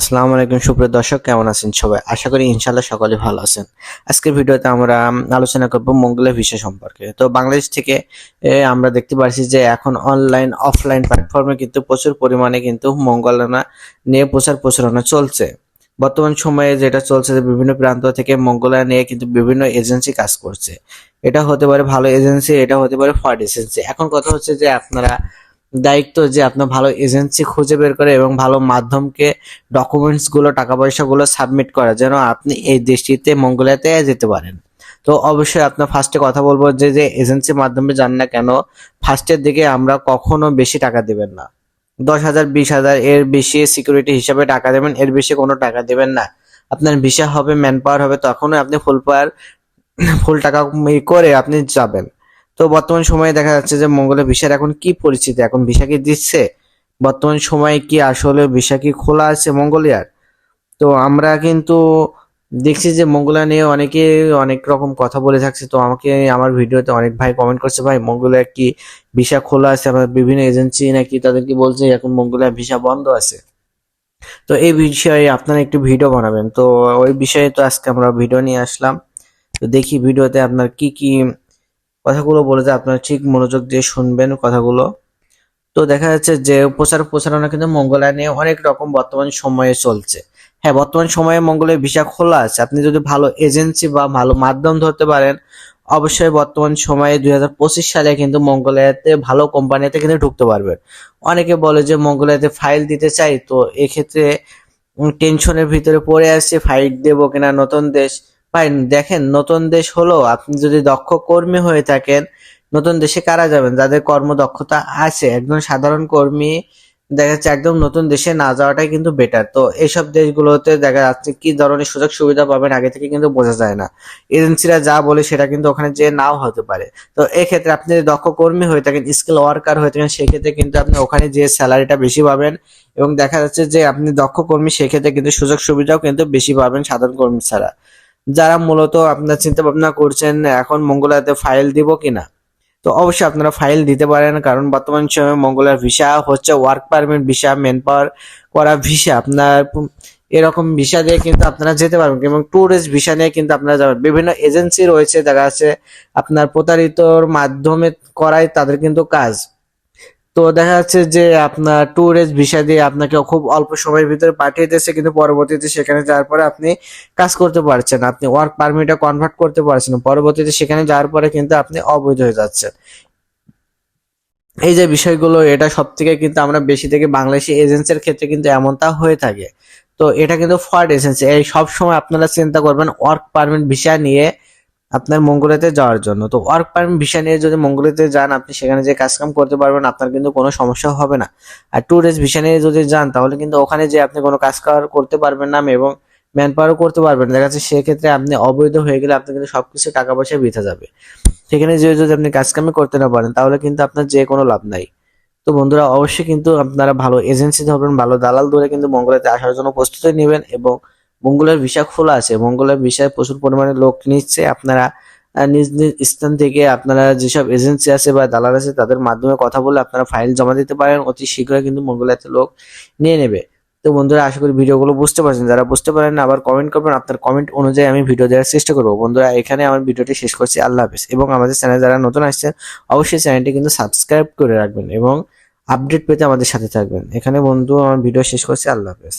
আসসালামু আলাইকুম, সুপ্রিয় দর্শক, কেমন আছেন সবাই? আশা করি ইনশাল্লাহ সকলে ভালো আছেন। আজকের ভিডিওতে আমরা আলোচনা করব মঙ্গলের বিষয় সম্পর্কে। তো বাংলাদেশ থেকে আমরা দেখতে পাচ্ছি যে এখন অনলাইন, অফলাইন প্ল্যাটফর্মে কিন্তু প্রচুর পরিমাণে কিন্তু মঙ্গলয়ানা নিয়ে প্রচার প্রচারণা চলছে। বর্তমান সময়ে যেটা চলছে যে বিভিন্ন প্রান্ত থেকে মঙ্গলয়ান নিয়ে কিন্তু বিভিন্ন এজেন্সি কাজ করছে। এটা হতে পারে ভালো এজেন্সি, এটা হতে পারে ফ্রড এজেন্সি এখন কথা হচ্ছে যে আপনারা দায়িত্ব যে আপনার ভালো এজেন্সি খুঁজে বের করে এবং ভালো মাধ্যমকে ডকুমেন্টসগুলো টাকা পয়সা গুলো সাবমিট করা, যেন আপনি এই দেশটিতে মঙ্গোলিয়াতে যেতে পারেন। তো অবশ্যই আপনার ফার্স্টে কথা বলব যে যে এজেন্সির মাধ্যমে যান না কেন ফার্স্টের দিকে আমরা কখনো বেশি টাকা দেবেন না। দশ হাজার, বিশ হাজার, এর বেশি সিকিউরিটি হিসাবে টাকা দেবেন, এর বেশি কোনো টাকা দেবেন না। আপনার ভিসা হবে ম্যান পাওয়ার হবে, তখনই আপনি ফুল পাওয়ার ফুল টাকা করে আপনি যাবেন। তো বর্তমান সময়ে দেখা যাচ্ছে যে মঙ্গলের ভিসার এখন কি পরিস্থিতি? এখন ভিসা কি দিচ্ছে? বর্তমান সময়ে কি আসলে ভিসা কি খোলা আছে মঙ্গোলিয়ার? তো আমরা কিন্তু দেখছি যে মঙ্গোলিয়া নিয়ে অনেকে অনেক রকম কথা বলে থাকছে। তো আমাকে, আমার ভিডিওতে অনেক ভাই কমেন্ট করছে, ভাই মঙ্গোলিয়া কি ভিসা খোলা আছে? আমার বিভিন্ন এজেন্সি নাকি তাদেরকে বলছে এখন মঙ্গোলিয়া ভিসা বন্ধ আছে? তো এই বিষয়ে আপনারা একটু ভিডিও বানাবেন। তো ওই বিষয়ে তো আজকে আমরা ভিডিও নিয়ে আসলাম। তো দেখি ভিডিওতে আপনার কি কি কথাগুলো বলেছে আপনারা ঠিক মনোযোগ দিয়ে শুনবেন কথাগুলো। তো দেখা যাচ্ছে যে প্রচার প্রচারণা কিন্তু মঙ্গলয়া নিয়ে অনেক রকম বর্তমান সময়ে চলছে। হ্যাঁ বর্তমান সময়ে মঙ্গলের ভিসা খোলা আছে। আপনি যদি ভালো এজেন্সি বা ভালো মাধ্যম ধরতে পারেন, অবশ্যই বর্তমান সময়ে দুই হাজার পঁচিশ সালে কিন্তু মঙ্গোলিয়াতে ভালো কোম্পানিতে কিন্তু ঢুকতে পারবেন। অনেকে বলে যে মঙ্গোলিয়াতে ফাইল দিতে চাই, তো এক্ষেত্রে টেনশনের ভিতরে পড়ে আসছে ফাইল দেবো কিনা নতুন দেশ ভাই দেখেন, নতুন দেশ হলো আপনি যদি দক্ষ কর্মী হয়ে থাকেন, নতুন দেশে কারা যাবেন? যাদের কর্মদক্ষতা আছে, একজন সাধারণ কর্মী, দেখা যাচ্ছে একদম নতুন দেশে না যাওয়াটাই কিন্তু বেটার তো এইসব দেশগুলোতে দেখা যাচ্ছে কি ধরনের সুযোগ সুবিধা পাবেন আগে থেকে কিন্তু বোঝা যায় না। এজেন্সিরা যা বলে সেটা কিন্তু ওখানে যে নাও হতে পারে। তো এক্ষেত্রে আপনি যদি দক্ষ কর্মী হয়ে থাকেন স্কিল ওয়ার্কার হয়ে থাকেন, সেক্ষেত্রে কিন্তু আপনি ওখানে যে স্যালারিটা বেশি পাবেন এবং দেখা যাচ্ছে যে আপনি দক্ষ কর্মী, সেক্ষেত্রে কিন্তু সুযোগ সুবিধাও কিন্তু বেশি পাবেন সাধারণ কর্মী ছাড়া। যারা মূলত আপনার চিন্তা ভাবনা করছেন, এখন মঙ্গলাতে ফাইল দিব কিনা? তো অবশ্যই আপনারা ফাইল দিতে পারেন, কারণ বর্তমান সময়ে মঙ্গলার ভিসা হচ্ছে work permit visa manpower করা ভিসা আপনার এরকম ভিসা দিয়ে কিন্তু আপনারা যেতে পারবেন, এবং ট্যুরিস্ট ভিসা নিয়ে কিন্তু আপনারা যাবেন। বিভিন্ন এজেন্সি রয়েছে, দেখা যাচ্ছে আপনার প্রতারিতর মাধ্যমে করাই তাদের কিন্তু কাজ। তো দেখা যাচ্ছে যে আপনার ট্যুরিস্ট ভিসা দিয়ে আপনাকে খুব অল্প সময়ের ভিতরে পাঠিয়ে দিয়েছে, কিন্তু পরবর্তীতে সেখানে যাওয়ার পরে আপনি কাজ করতে পারছেন, আপনি ওয়ার্ক পারমিটে কনভার্ট করতে পারছেন, পরবর্তীতে সেখানে যাওয়ার পরে কিন্তু আপনি অবৈধ হয়ে যাচ্ছেন। এই যে বিষয়গুলো, এটা সব থেকে কিন্তু আমরা বেশি থেকে বাংলাদেশি এজেন্সির ক্ষেত্রে কিন্তু এমনটা হয়ে থাকে। তো এটা কিন্তু ফ্রড এজেন্সি এই সব সময় আপনারা চিন্তা করবেন ওয়ার্ক পারমিট ভিসা নিয়ে আপনার মঙ্গলেতে যাওয়ার জন্য। তো ওয়ার্ক পারমিট ভিসা নিয়ে যদি মঙ্গলেতে যান, আপনি সেখানে যে কাজকাম করতে পারবেন, আপনার কিন্তু কোনো সমস্যা হবে না। আর ট্যুরিস্ট ভিসা নিয়ে যদি যান, তাহলে কিন্তু ওখানে যে আপনি কোনো কাজ কর- করতে পারবেন না, এবং ম্যান পাওয়ারও করতে পারবেন দেখা যাচ্ছে সেক্ষেত্রে আপনি অবৈধ হয়ে গেলে আপনার কিন্তু সবকিছু টাকা পয়সা বৃথা যাবে। সেখানে যে যদি আপনি কাজকামই করতে না পারেন, তাহলে কিন্তু আপনার যে কোনো লাভ নাই। তো বন্ধুরা, অবশ্যই কিন্তু আপনারা ভালো এজেন্সি ধরবেন, ভালো দালাল ধরে কিন্তু মঙ্গলাতে আসার জন্য প্রস্তুতি নেবেন, এবং মঙ্গলের ভিসা খোলা আছে। মঙ্গলের ভিসায় প্রচুর পরিমাণে লোক নিচ্ছে। আপনারা নিজ নিজ স্থান থেকে আপনারা যেসব এজেন্সি আছে বা দালাল আছে, তাদের মাধ্যমে কথা বলে আপনারা ফাইল জমা দিতে পারেন। অতি শীঘ্রই কিন্তু মঙ্গলাতে লোক নিয়ে নেবে। তো বন্ধুরা, আশা করি ভিডিওগুলো বুঝতে পারছেন। যারা বুঝতে পারেন না, আবার কমেন্ট করবেন। আপনার কমেন্ট অনুযায়ী আমি ভিডিও দেওয়ার চেষ্টা করব। বন্ধুরা, এখানে আমার ভিডিওটি শেষ করছি। আল্লাহ হাফেজ। এবং আমাদের চ্যানেল যারা নতুন আসছেন, অবশ্যই চ্যানেলটি কিন্তু সাবস্ক্রাইব করে রাখবেন এবং আপডেট পেতে আমাদের সাথে থাকবেন। এখানে বন্ধু, আমার ভিডিও শেষ করছি। আল্লাহ হাফেজ।